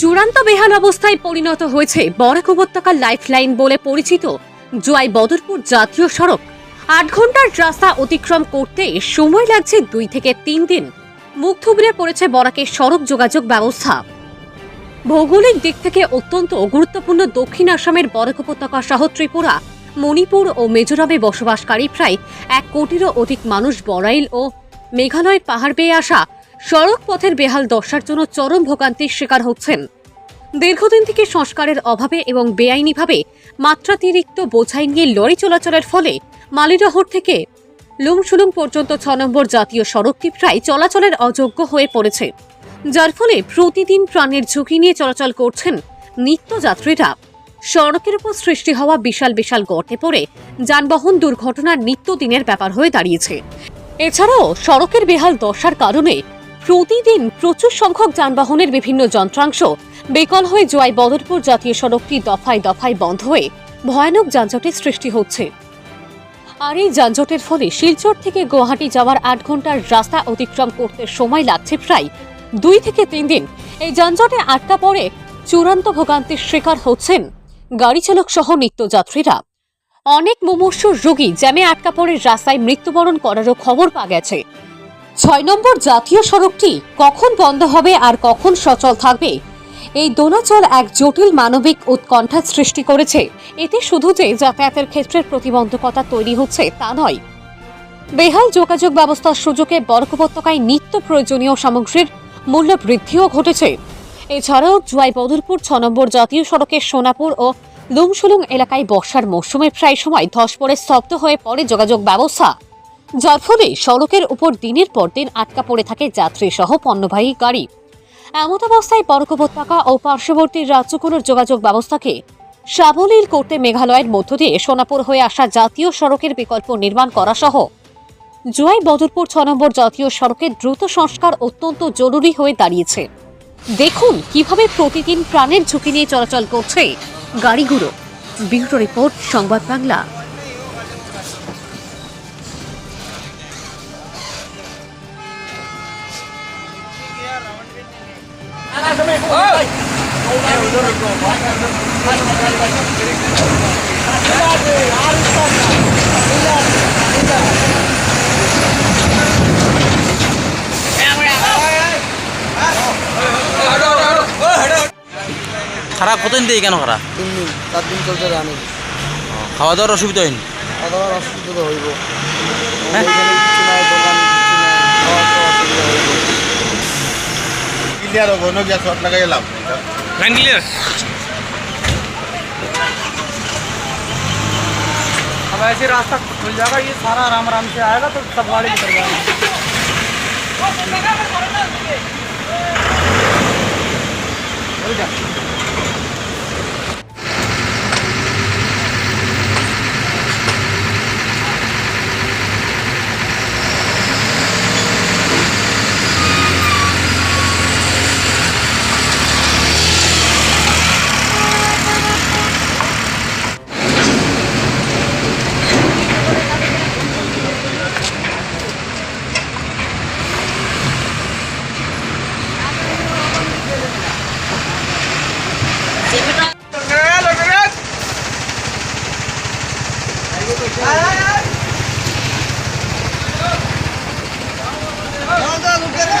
চূড়ান্ত বেহাল অবস্থায় পরিণত হয়েছে বরাক উপত্যকার লাইফলাইন বলে পরিচিত জোয়াই বদরপুর জাতীয় সড়ক। আট ঘণ্টার রাস্তা অতিক্রম করতে সময় লাগছে দুই থেকে তিন দিন। মুখ থুবড়ে পড়েছে বরাকের সড়ক যোগাযোগ ব্যবস্থা। ভৌগোলিক দিক থেকে অত্যন্ত গুরুত্বপূর্ণ দক্ষিণ আসামের বরাক উপত্যকা সহ ত্রিপুরা, মণিপুর ও মিজোরামে বসবাসকারী প্রায় এক কোটিরও অধিক মানুষ বরাইল ও মেঘালয়ের পাহাড় বেয়ে আসা সড়ক পথের বেহাল দশার জন্য চরম ভোগান্তির শিকার হচ্ছেন। দীর্ঘদিন থেকে সংস্কারের অভাবে এবং বেআইনিভাবে মাত্রাতিরিক্ত বোঝাই নিয়ে লরি চলাচলের ফলে মালিরহর থেকে লুমসুলুম পর্যন্ত ছ নম্বর জাতীয় সড়কটি প্রায় চলাচলের অযোগ্য হয়ে পড়েছে। যার ফলে প্রতিদিন প্রাণের ঝুঁকি নিয়ে চলাচল করছেন নিত্যযাত্রীরা। সড়কের উপর সৃষ্টি হওয়া বিশাল বিশাল গর্তে পড়ে যানবাহন দুর্ঘটনার নিত্যদিনের ব্যাপার হয়ে দাঁড়িয়েছে। এছাড়াও সড়কের বেহাল দশার কারণে প্রতিদিন প্রচুর সংখ্যক যানবাহনের বিভিন্ন যন্ত্রাংশ বেকল হয়ে জোয়াই বদরপুর জাতীয় সড়কটি দফায় দফায় বন্ধ হয়ে ভয়ানক যানজটের সৃষ্টি হচ্ছে। আর এই যানজটের ফলে শিলচর থেকে গুয়াহাটি যাওয়ার আট ঘণ্টার রাস্তা অতিক্রম করতে সময় লাগছে প্রায় দুই থেকে তিন দিন। এই যানজটে আটকা পড়ে চূড়ান্ত ভোগান্তির শিকার হচ্ছেন গাড়ি চালক সহ নিত্যযাত্রীরা। অনেক মুমূর্ষ রোগী জ্যামে আটকা পড়ে রাস্তায় মৃত্যুবরণ করারও খবর পাওয়া গেছে। ছয় নম্বর জাতীয় সড়কটি কখন বন্ধ হবে আর কখন সচল থাকবে? এই দোলাচল এক জটিল মানবিক উৎকণ্ঠার সৃষ্টি করেছে। এতে শুধু যে যাতায়াতের ক্ষেত্রে প্রতিবন্ধকতা তৈরি হচ্ছে তা নয়। বেহাল যোগাযোগ ব্যবস্থার সুযোগে বরক উপত্যকায় নিত্য প্রয়োজনীয় সামগ্রীর মূল্য বৃদ্ধিও ঘটেছে। এছাড়াও জুয়াই বদরপুর ছ নম্বর জাতীয় সড়কের সোনাপুর ও লুংসুলুং এলাকায় বর্ষার মৌসুমে প্রায় সময় ধস পড়ে স্তব্ধ হয়ে পড়ে যোগাযোগ ব্যবস্থা। যার ফলে সড়কের উপর দিনের পর দিন আটকা পড়ে থাকে যাত্রী সহ পণ্যবাহী গাড়ি। এমত অবস্থায় বরক উপত্যকা ও পার্শ্ববর্তী রাজ্যগুলোর যোগাযোগ ব্যবস্থাকে সাবলীল করতে মেঘালয়ের মধ্য দিয়ে সোনাপুর হয়ে আসা জাতীয় সড়কের বিকল্প নির্মাণ করা সহ জুয়াই বদরপুর ছ নম্বর জাতীয় সড়কের দ্রুত সংস্কার অত্যন্ত জরুরি হয়ে দাঁড়িয়েছে। দেখুন কীভাবে প্রতিদিন প্রাণের ঝুঁকি নিয়ে চলাচল করছে গাড়িগুলো। ব্যুরো রিপোর্ট, সংবাদ বাংলা। খারাপ কতদিন দিয়ে কেন খারাপ? তিন দিন চার দিন চলতে জানি খাওয়া দাওয়ার অসুবিধা হয়নি? খাওয়া দাওয়ার অসুবিধা তো হইব। হ্যাঁ? দোকান তো অসুবিধা হইব। ક્યાં રોગો નો ગયા શોટ લગાવેલા લાઈન क्लियर अब ऐसे रास्ता खुल जाएगा ये सारा आराम आराम से आएगा तो सब गाड़ी निकल जाएगी। રૂપિયા